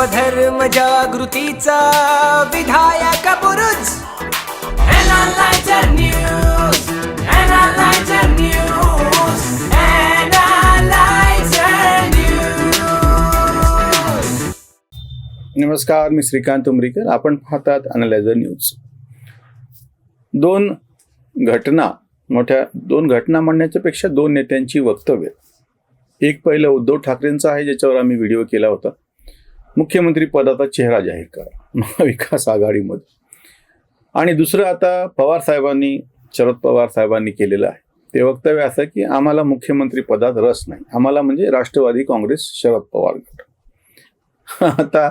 धर्म जागृतीचा विधायक बुरुज. नमस्कार मी श्रीकांत उमरीकर. आपण पाहतात अनालायझर न्यूज दोन घटना मोठ्या दोन घटना म्हणण्याच्या पेक्षा दोन नेत्यांची वक्तव्य. एक पहिलं उद्धव ठाकरेंचं आहे ज्याच्यावर आम्ही व्हिडिओ केला होता. मुख्यमंत्री पदाचा चेहरा जाहीर करा. महाविकास आघाडीमध्ये. आणि दुसरं आता पवार साहेबांनी शरद पवार साहेबांनी केलेलं आहे. ते वक्तव्य असं की आम्हाला मुख्यमंत्री पदात रस नाही. आम्हाला म्हणजे राष्ट्रवादी काँग्रेस शरद पवार गट. आता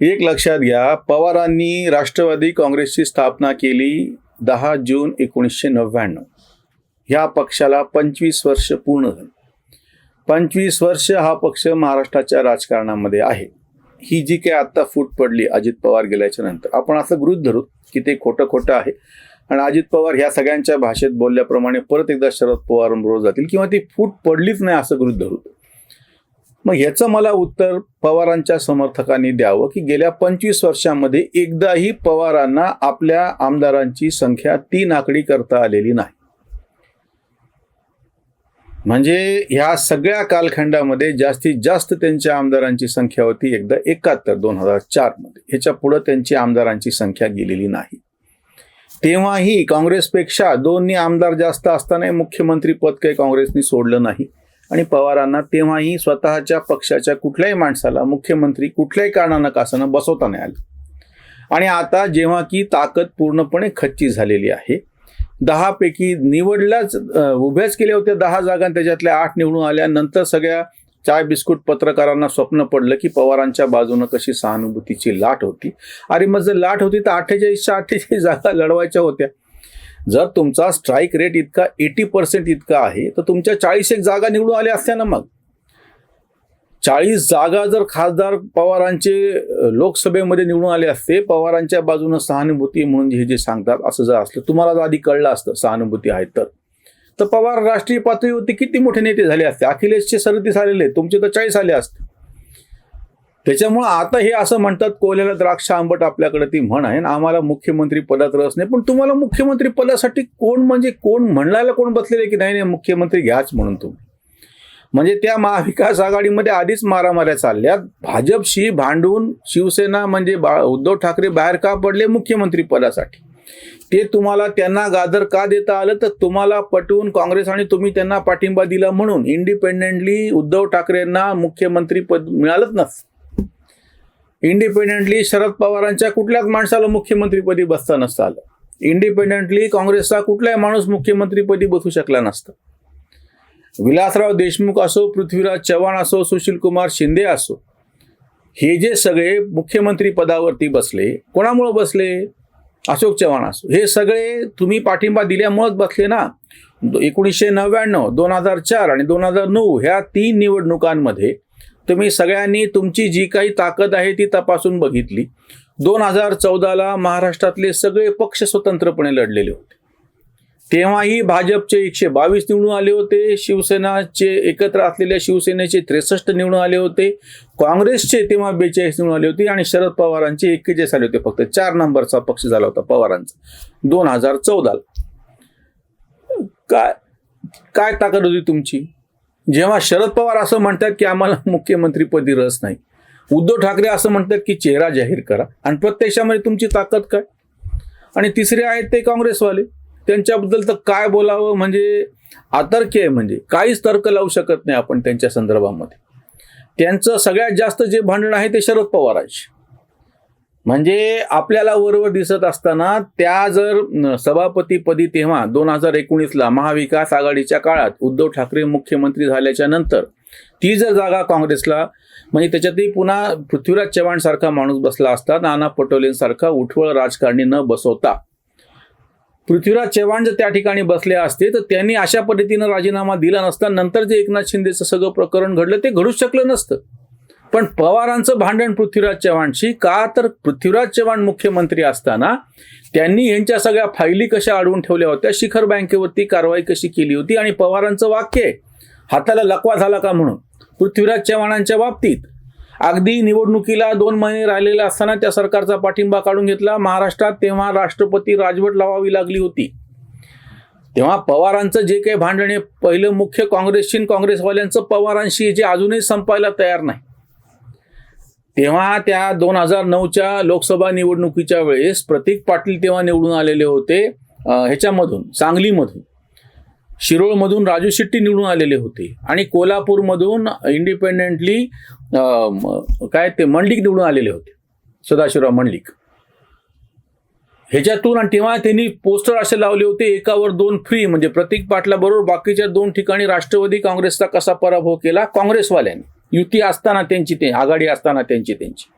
एक लक्षात घ्या पवारांनी राष्ट्रवादी काँग्रेसची स्थापना केली दहा जून एकोणीसशे नव्याण्णव. ह्या पक्षाला पंचवीस वर्ष पूर्ण झाली. पंचवीस वर्ष हा पक्ष महाराष्ट्राच्या राजकारणामध्ये आहे. ही जी काही आत्ता फूट पडली अजित पवार गेल्याच्यानंतर आपण असं गृहित धरू की ते खोटं खोटं आहे. आणि अजित पवार ह्या सगळ्यांच्या भाषेत बोलल्याप्रमाणे परत एकदा शरद पवारांबरोबर जातील किंवा ती फूट पडलीच नाही असं गृहित धरू. मग ह्याचं मला उत्तर पवारांच्या समर्थकांनी द्यावं की गेल्या पंचवीस वर्षामध्ये एकदाही पवारांना आपल्या आमदारांची संख्या तीन आकडी करता आलेली नाही. म्हणजे ह्या सगळ्या कालखंडामध्ये जास्तीत जास्त त्यांच्या आमदारांची संख्या होती एकदा एकाहत्तर दोन हजार चारमध्ये. ह्याच्या पुढं त्यांची आमदारांची संख्या गेलेली नाही. तेव्हाही काँग्रेसपेक्षा दोन्ही आमदार जास्त असतानाही मुख्यमंत्री पद काही काँग्रेसने सोडलं नाही. आणि पवारांना तेव्हाही स्वतःच्या पक्षाच्या कुठल्याही माणसाला मुख्यमंत्री कुठल्याही कारणानं कासानं बसवता नाही आलं. आणि आता जेव्हा की ताकद पूर्णपणे खच्ची झालेली आहे दहापैकी निवडल्याच उभ्याच केल्या होत्या दहा जागा त्याच्यातल्या आठ निवडून आल्या नंतर सगळ्या चाय बिस्कुट पत्रकारांना स्वप्न पडलं की पवारांच्या बाजूनं कशी सहानुभूतीची लाट होती. अरे मग जर लाट होती तर अठ्ठेचाळीसच्या अठ्ठेचाळीस जागा लढवायच्या होत्या. जर तुमचा स्ट्राईक रेट इतका एटी पर्सेंट इतका आहे तर तुमच्या चाळीस एक जागा निवडून आल्या असत्या ना मग? चाळीस जागा जर खासदार पवारांचे लोकसभेमध्ये निवडून आले असते पवारांच्या बाजूनं सहानुभूती म्हणून हे जे सांगतात असं जर असलं तुम्हाला जर आधी कळलं असतं सहानुभूती आहे तर. तर पवार राष्ट्रीय पातळीवरती किती मोठे नेते झाले असते? अखिलेशचे सदतीस आलेले तुमचे तर चाळीस आले असते. त्याच्यामुळं आता हे असं म्हणतात कोल्याला द्राक्ष आंबट आपल्याकडे ती म्हण आहे आणि आम्हाला मुख्यमंत्री पदात रस नाही. पण तुम्हाला मुख्यमंत्री पदासाठी कोण म्हणजे कोण म्हणायला कोण बसलेले की नाही नाही मुख्यमंत्री घ्याच म्हणून तुम्ही. म्हणजे त्या महाविकास आघाडीमध्ये आधीच मारामाऱ्या चालल्यात भाजपशी भांडून शिवसेना म्हणजे बा उद्धव ठाकरे बाहेर का पडले? मुख्यमंत्री पदासाठी. ते तुम्हाला त्यांना गादर का देता आलं? तर तुम्हाला पटवून काँग्रेस आणि तुम्ही त्यांना पाठिंबा दिला म्हणून इंडिपेंडेंटली उद्धव ठाकरेंना मुख्यमंत्री पद मिळालंच नसतं. इंडिपेंडेंटली शरद पवारांच्या कुठल्याच माणसाला मुख्यमंत्रीपदी बसता नसतं आलं. इंडिपेंडेंटली काँग्रेसचा कुठलाही माणूस मुख्यमंत्रीपदी बसू शकला नसता. विलासराव देशमुख असो पृथ्वीराज चव्हाण असो सुशील कुमार शिंदे असो हे जे सगळे मुख्यमंत्री पदावरती बसले कोणामुळे बसले? अशोक चव्हाण असो. हे सगळे तुम्ही पाठिंबा दिल्यामुळेच बसले ना. एकोणीसशे नव्याण्णव दोन हजार चार आणि दोन हजार नऊ ह्या तीन निवडणुकांमध्ये तुम्ही सगळ्यांनी तुमची जी काही ताकद आहे ती तपासून बघितली. दोन हजार चौदाला महाराष्ट्रातले सगळे पक्ष स्वतंत्रपणे लढलेले होते. तेव्हाही भाजपचे एकशे बावीस निवडून आले होते. शिवसेनाचे एकत्र असलेल्या शिवसेनेचे त्रेसष्ट निवडून आले होते. काँग्रेसचे तेव्हा बेचाळीस निवडून आले होते आणि शरद पवारांचे एक्केचाळीस आले होते. फक्त चार नंबरचा पक्ष झाला होता पवारांचा. दोन हजार चौदाला. काय काय ताकद होती तुमची? जेव्हा शरद पवार असं म्हणतात की आम्हाला मुख्यमंत्रीपदी रस नाही. उद्धव ठाकरे असं म्हणतात की चेहरा जाहीर करा. आणि प्रत्यक्षामध्ये तुमची ताकद काय? आणि तिसरे आहेत ते काँग्रेसवाले. त्यांच्याबद्दल तर काय बोलावं म्हणजे आतर्की आहे म्हणजे. काहीच तर्क लावू शकत नाही आपण त्यांच्या संदर्भामध्ये. त्यांचं सगळ्यात जास्त जे भांडण आहे ते शरद पवारांशी म्हणजे आपल्याला वरवर दिसत असताना त्या जर सभापतीपदी तेव्हा दोन हजार एकोणीसला महाविकास आघाडीच्या काळात उद्धव ठाकरे मुख्यमंत्री झाल्याच्यानंतर ती जर जागा काँग्रेसला म्हणजे त्याच्यातही पुन्हा पृथ्वीराज चव्हाण सारखा माणूस बसला असता नाना पटोलेंसारखा उठवळ राजकारणी न बसवता. पृथ्वीराज चव्हाण जर त्या ठिकाणी बसले असते तर त्यांनी अशा पद्धतीनं राजीनामा दिला नसता नंतर जे एकनाथ शिंदेचं सगळं प्रकरण घडलं ते घडूच शकलं नसतं. पण पवारांचं भांडण पृथ्वीराज चव्हाणशी का तर पृथ्वीराज चव्हाण मुख्यमंत्री असताना त्यांनी यांच्या सगळ्या फायली कशा अडवून ठेवल्या होत्या शिखर बँकेवरती कारवाई कशी केली होती आणि पवारांचं वाक्य हाताला लकवा झाला का म्हणून? पृथ्वीराज चव्हाणांच्या बाबतीत. अगदी निवडणुकीला दोन महिने राहिलेले असताना त्या सरकारचा पाठिंबा काढून घेतला. महाराष्ट्रात तेव्हा राष्ट्रपती राजवट लावावी लागली होती. तेव्हा पवारांचं जे काही भांडण आहे पहिलं मुख्य काँग्रेसशी काँग्रेसवाल्यांचं पवारांशी जे अजूनही संपायला तयार नाही. तेव्हा त्या दोन हजार नऊच्या लोकसभा निवडणुकीच्या वेळेस प्रतीक पाटील तेव्हा निवडून आलेले होते ह्याच्यामधून सांगलीमधून. शिरोळमधून राजू शेट्टी निवडून आलेले होते आणि कोल्हापूरमधून इंडिपेंडेंटली काय ते मंडलिक निवडून आलेले होते सदाशिवराव मंडलिक. ह्याच्यातून आणि तेव्हा त्यांनी पोस्टर असे लावले होते एकावर दोन फ्री म्हणजे प्रतीक पाटलाबरोबर बाकीच्या दोन ठिकाणी राष्ट्रवादी काँग्रेसचा कसा पराभव केला? काँग्रेसवाल्यांनी. युती असताना त्यांची ते आघाडी असताना त्यांची त्यांची.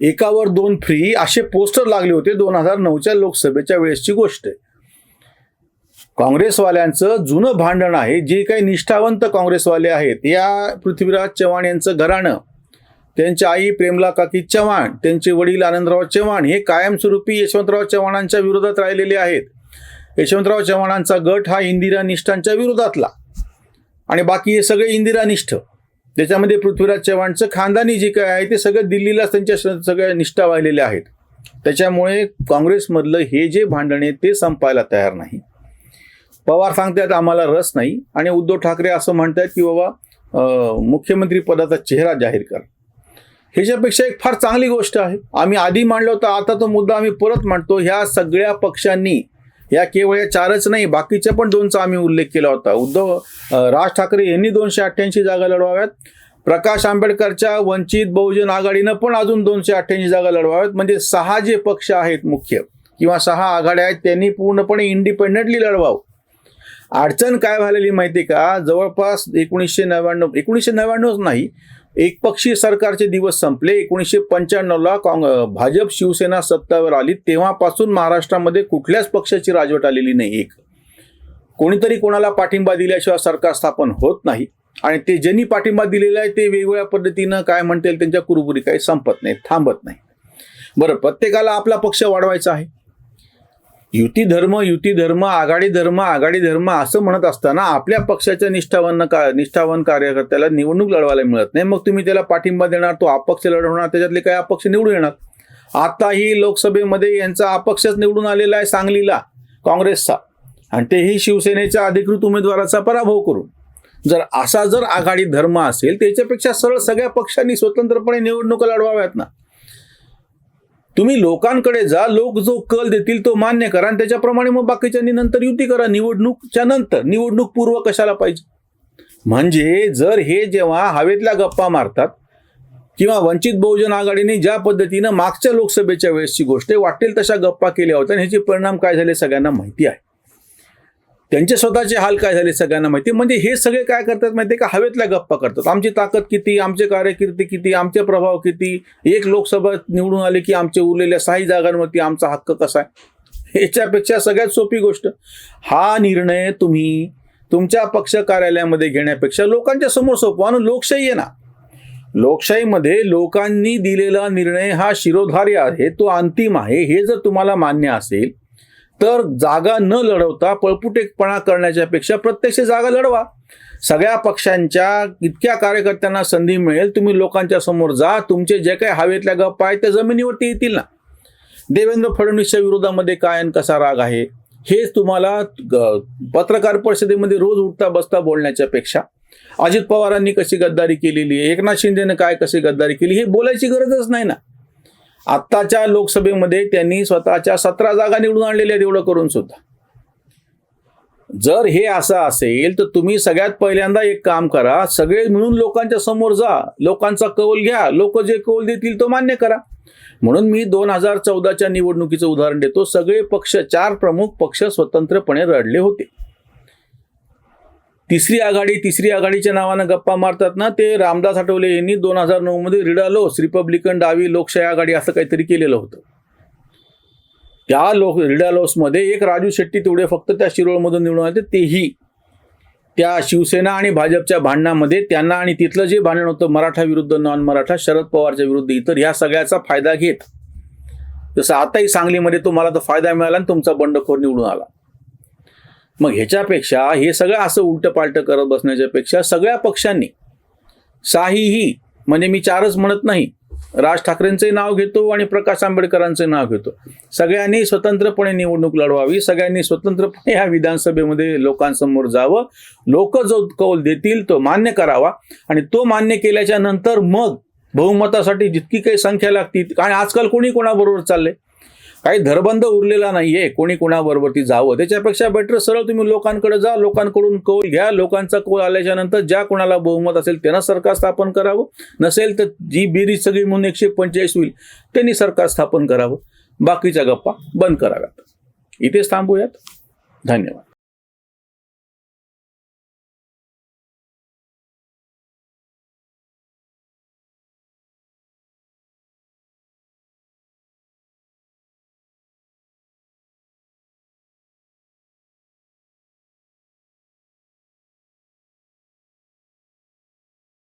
एकावर दोन फ्री असे पोस्टर लागले होते दोन हजार नऊच्या लोकसभेच्या वेळेसची गोष्ट आहे. काँग्रेसवाल्यांचं जुनं भांडण आहे जे काही निष्ठावंत काँग्रेसवाले आहेत या पृथ्वीराज चव्हाण यांचं घराणं त्यांची आई प्रेमला काकी चव्हाण त्यांचे वडील आनंदराव चव्हाण हे कायमस्वरूपी यशवंतराव चव्हाणांच्या विरोधात राहिलेले आहेत. यशवंतराव चव्हाणांचा गट हा इंदिरा निष्ठांच्या विरोधातला. आणि बाकी हे सगळे इंदिरानिष्ठ त्याच्यामध्ये पृथ्वीराज चव्हाणचं खानदानी जे काय आहे ते सगळं दिल्लीलाच त्यांच्या सगळ्या निष्ठा वाहिलेल्या आहेत. त्याच्यामुळे काँग्रेसमधलं हे जे भांडण आहे ते संपायला तयार नाही. पवार सांगतात आम्हाला रस नाही. आणि उद्धव ठाकरे असं म्हणतात की बाबा मुख्यमंत्री पदाचा चेहरा जाहीर कर. ह्याच्यापेक्षा एक फार चांगली गोष्ट आहे. आम्ही आधी मांडलं होतं आता तो मुद्दा आम्ही परत मांडतो. ह्या सगळ्या पक्षांनी या केवळ या चारच नाही बाकीच्या पण दोनचा आम्ही उल्लेख केला होता. उद्धव राज ठाकरे यांनी दोनशे अठ्ठ्याऐंशी जागा लढवाव्यात. प्रकाश आंबेडकरच्या वंचित बहुजन आघाडीनं पण अजून दोनशे अठ्ठ्याऐंशी जागा लढवाव्यात. म्हणजे सहा जे पक्ष आहेत मुख्य किंवा सहा आघाड्या आहेत त्यांनी पूर्णपणे इंडिपेंडेंटली लढवावं. अडचण काय झालेली माहिती का? जवळपास एकोणीसशे नव्याण्णव एकोणीसशे नव्याण्णवच नाही एकपक्षीय सरकारचे दिवस संपले. एकोणीसशे पंच्याण्णवला काँग भाजप शिवसेना सत्तावर आली. तेव्हापासून महाराष्ट्रामध्ये कुठल्याच पक्षाची राजवट आलेली नाही एक. कोणीतरी कोणाला पाठिंबा दिल्याशिवाय सरकार स्थापन होत नाही. आणि ते ज्यांनी पाठिंबा दिलेला आहे ते वेगवेगळ्या पद्धतीनं काय म्हणतील त्यांच्या कुरुबुरी काही संपत नाही थांबत नाही. बरं प्रत्येकाला आपला पक्ष वाढवायचा आहे. युती धर्म युती धर्म आघाडी धर्म आघाडी धर्म असं म्हणत असताना आपल्या पक्षाच्या निष्ठावान का निष्ठावान कार्यकर्त्याला निवडणूक लढवायला मिळत नाही. मग तुम्ही त्याला पाठिंबा देणार तो अपक्ष लढवणार त्याच्यातले काही अपक्ष निवडून येणार. आताही लोकसभेमध्ये यांचा अपक्षच निवडून आलेला आहे सांगलीला काँग्रेसचा. आणि तेही शिवसेनेच्या अधिकृत उमेदवाराचा पराभव करून. जर असा जर आघाडी धर्म असेल त्याच्यापेक्षा सरळ सगळ्या पक्षांनी स्वतंत्रपणे निवडणुका लढवाव्यात ना. तुम्ही लोकांकडे जा लोक जो कल देतील तो मान्य करा आणि त्याच्याप्रमाणे मग बाकीच्यांनी नंतर युती करा. निवडणूकच्या नंतर. निवडणूक पूर्व कशाला पाहिजे? म्हणजे जर हे जेव्हा हवेतल्या गप्पा मारतात किंवा वंचित बहुजन आघाडीने ज्या पद्धतीनं मागच्या लोकसभेच्या वेळेसची गोष्ट आहे, वाटेल तशा गप्पा केल्या होत्या आणि ह्याचे परिणाम काय झाले सगळ्यांना माहिती आहे. त्यांचे स्वतःचे हाल काय झाले सगळ्यांना माहिती? म्हणजे हे सगळे काय करतात माहिती आहे का? हवेतल्या गप्पा करतात. आमची ताकद किती? आमचे कार्यकिर्ती किती? आमचे प्रभाव किती? एक लोकसभा निवडून आले की आमचे उरलेल्या सहा जागांवरती आमचा हक्क कसा आहे? याच्यापेक्षा सगळ्यात सोपी गोष्ट हा निर्णय तुम्ही तुमच्या पक्ष कार्यालयामध्ये घेण्यापेक्षा लोकांच्या समोर सोपवा. आणि लोकशाही आहे ना. लोकशाहीमध्ये लोकांनी दिलेला निर्णय हा शिरोधार्य आहे. तो अंतिम आहे. हे जर तुम्हाला मान्य असेल तर जागा न लढवता पळपुटेपणा करण्याच्या पेक्षा प्रत्यक्ष जागा लढवा. सगळ्या पक्षांच्या इतक्या कार्यकर्त्यांना संधी मिळेल तुम्ही लोकांच्या समोर जा तुमचे जे काही हवेतल्या गप्पा आहेत त्या जमिनीवरती येतील ना. देवेंद्र फडणवीसच्या विरोधामध्ये काय आणि कसा राग आहे हेच तुम्हाला ग- पत्रकार परिषदेमध्ये रोज उठता बसता बोलण्याच्या पेक्षा अजित पवारांनी कशी गद्दारी केलेली आहे एकनाथ शिंदेनं काय कशी गद्दारी केली हे बोलायची गरजच नाही ना. आत्ताच्या लोकसभेमध्ये त्यांनी स्वतःच्या सतरा जागा निवडून आणलेल्या एवढं करून सुद्धा. जर हे असं असेल तर तुम्ही सगळ्यात पहिल्यांदा एक काम करा सगळे मिळून लोकांच्या समोर जा लोकांचा कौल घ्या लोक जे कौल देतील तो मान्य करा. म्हणून मी दोन हजार चौदाच्या निवडणुकीचं उदाहरण देतो सगळे पक्ष चार प्रमुख पक्ष स्वतंत्रपणे रडले होते. तिसरी आघाडी तिसरी आघाडीच्या नावानं गप्पा मारतात ना ते रामदास आठवले यांनी दोन हजार नऊ मध्ये रिडालोस रिपब्लिकन डावी लोकशाही आघाडी असं काहीतरी केलेलं होतं. त्या लोक रिडालोसमध्ये एक राजू शेट्टी तेवढे फक्त त्या शिरोळमधून निवडून आले तेही त्या शिवसेना आणि भाजपच्या भांडणामध्ये त्यांना आणि तिथलं जे भांडण होतं मराठा विरुद्ध नॉन मराठा शरद पवारच्या विरुद्ध इतर ह्या सगळ्याचा फायदा घेत. जसं आताही सांगलीमध्ये तुम्हाला तर फायदा मिळाला आणि तुमचा बंडखोर निवडून आला. मग ह्याच्यापेक्षा हे सगळं असं उलटं पालटं करत बसण्याच्यापेक्षा सगळ्या पक्षांनी साहीही म्हणजे मी चारच म्हणत नाही राज ठाकरेंचंही नाव घेतो आणि प्रकाश आंबेडकरांचं नाव घेतो. सगळ्यांनी स्वतंत्रपणे निवडणूक लढवावी सगळ्यांनी स्वतंत्रपणे ह्या विधानसभेमध्ये लोकांसमोर जावं. लोक जो कौल देतील तो मान्य करावा आणि तो मान्य केल्याच्यानंतर मग बहुमतासाठी जितकी काही संख्या लागती आणि आजकाल कोणी कोणाबरोबर चाललंय? काही धरबंध उरलेला नाहीये. कोणी कोणाबरोबरती जावं. त्याच्यापेक्षा बेटर सरळ तुम्ही लोकांकडे जा. लोकांकडून कौल घ्या. लोकांचा कौल आल्याच्यानंतर ज्या कोणाला बहुमत असेल त्यांना सरकार स्थापन करावं. नसेल तर जी बिरीज सगळी म्हणून एकशे पंचेचाळीस होईल त्यांनी सरकार स्थापन करावं. बाकीच्या गप्पा बंद कराव्यात. इथेच थांबूयात. धन्यवाद.